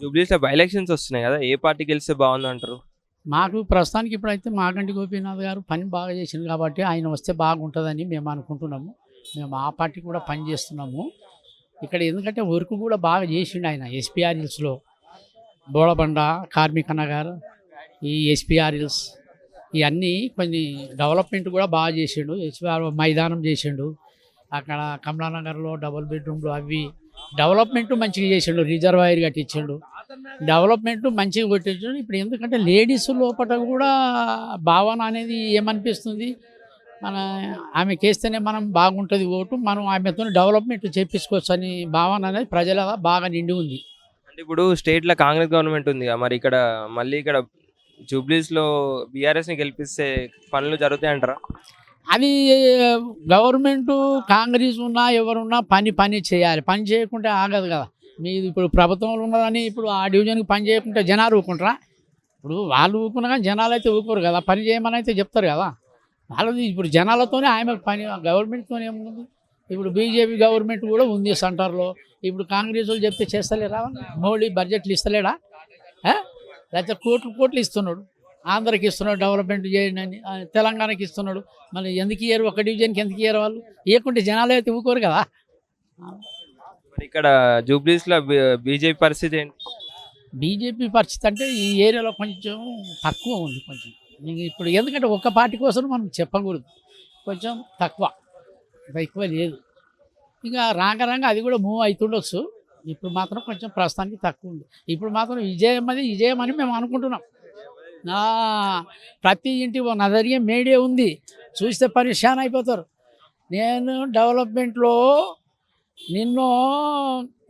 జూబ్లీస్లో by elections వస్తున్నాయి కదా ఏ party గెలిస్తే బాగుంది అంటారు? మాకు ప్రస్తుతానికి ఇప్పుడైతే మాగంటి గోపీనాథ్ గారు పని బాగా చేసింది కాబట్టి ఆయన వస్తే బాగుంటుందని మేము అనుకుంటున్నాము. మేము ఆ పార్టీ కూడా పని చేస్తున్నాము. ఇక్కడ ఎందుకంటే వర్క్ కూడా బాగా చేసిండు ఆయన ఎస్పీఆర్ హిల్స్లో బోడబండ కార్మిక నగర్ ఈ ఎస్పీఆర్ హిల్స్ ఇవన్నీ కొన్ని డెవలప్మెంట్ కూడా బాగా చేసిండు. ఎస్పీఆర్ మైదానం చేసిండు. అక్కడ కమలానగర్లో డబుల్ బెడ్రూమ్లు అవి డెవలప్మెంట్ మంచిగా చేసిండు రిజర్వాయర్ కట్టించిండు. డెవలప్మెంట్ మంచిగా కొట్టించాడు. ఇప్పుడు ఎందుకంటే లేడీస్ లోపల కూడా భావన అనేది ఏమనిపిస్తుంది? మన ఆమె కేస్తేనే మనం బాగుంటుంది ఓటు మనం ఆమెతో డెవలప్మెంట్ చేపించుకోవచ్చు అని భావన అనేది ప్రజల బాగా నిండి ఉంది. అంటే ఇప్పుడు స్టేట్లో కాంగ్రెస్ గవర్నమెంట్ ఉంది కదా, మరి ఇక్కడ మళ్ళీ ఇక్కడ జూబ్లీస్లో బీఆర్ఎస్ని గెలిపిస్తే పనులు జరుగుతాయంటారా? అది గవర్నమెంట్ కాంగ్రెస్ ఉన్నా ఎవరున్నా పని పని చేయాలి. పని చేయకుంటే ఆగదు కదా. మీది ఇప్పుడు ప్రభుత్వంలో ఉన్నదని ఇప్పుడు ఆ డివిజన్కి పని చేయకుంటే జనాలు ఊకుంటారా ఇప్పుడు వాళ్ళు ఊకున్నా కానీ జనాలు అయితే ఊరుకోరు కదా. పని చేయమని అయితే చెప్తారు కదా. వాళ్ళది ఇప్పుడు జనాలతోనే ఆమె పని గవర్నమెంట్తో ఏముంది? ఇప్పుడు బీజేపీ గవర్నమెంట్ కూడా ఉంది సెంటర్లో. ఇప్పుడు కాంగ్రెస్ వాళ్ళు చెప్తే చేస్తలేరా? మోడీ బడ్జెట్లు ఇస్తలేడా? లేకపోతే కోట్లు కోట్లు ఇస్తున్నాడు. ఆంధ్రకి ఇస్తున్నాడు డెవలప్మెంట్ చేయండి అని తెలంగాణకి ఇస్తున్నాడు. మళ్ళీ ఎందుకు ఇయ్యరు? ఒక డివిజన్కి ఎందుకు ఇయ్యరు వాళ్ళు? ఇవ్వకుంటే జనాలు అయితే ఊరుకోరు కదా. మరి ఇక్కడ జూబ్లీస్లో బీజేపీ పరిస్థితి ఏంటి? బీజేపీ పరిస్థితి అంటే ఈ ఏరియాలో కొంచెం తక్కువ ఉంది కొంచెం. ఇప్పుడు ఎందుకంటే ఒక్క పార్టీ కోసం మనం చెప్పకూడదు. కొంచెం తక్కువ. ఎక్కువ లేదు. ఇంకా రాంగ రాంగ అది కూడా మూవ్ అవుతుండొచ్చు. ఇప్పుడు మాత్రం కొంచెం ప్రస్తుతానికి తక్కువ ఉంది. ఇప్పుడు మాత్రం విజయం అది విజయం అని మేము అనుకుంటున్నాం. ప్రతి ఇంటి ఓ నజరియ మేడే ఉంది. చూస్తే పరిశాన్ అయిపోతారు. నేను డెవలప్మెంట్లో నిన్ను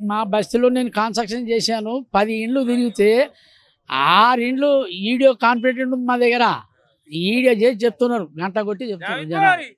మా బస్సులో నేను కన్స్ట్రక్షన్ చేశాను. పది ఇండ్లు తిరిగితే ఆరు ఇండ్లు ఈడియో కాన్ఫిడెంట్ ఉంది మా దగ్గర. ఈడియో చేసి చెప్తున్నారు. గంట కొట్టి చెప్తున్నారు జనాలు.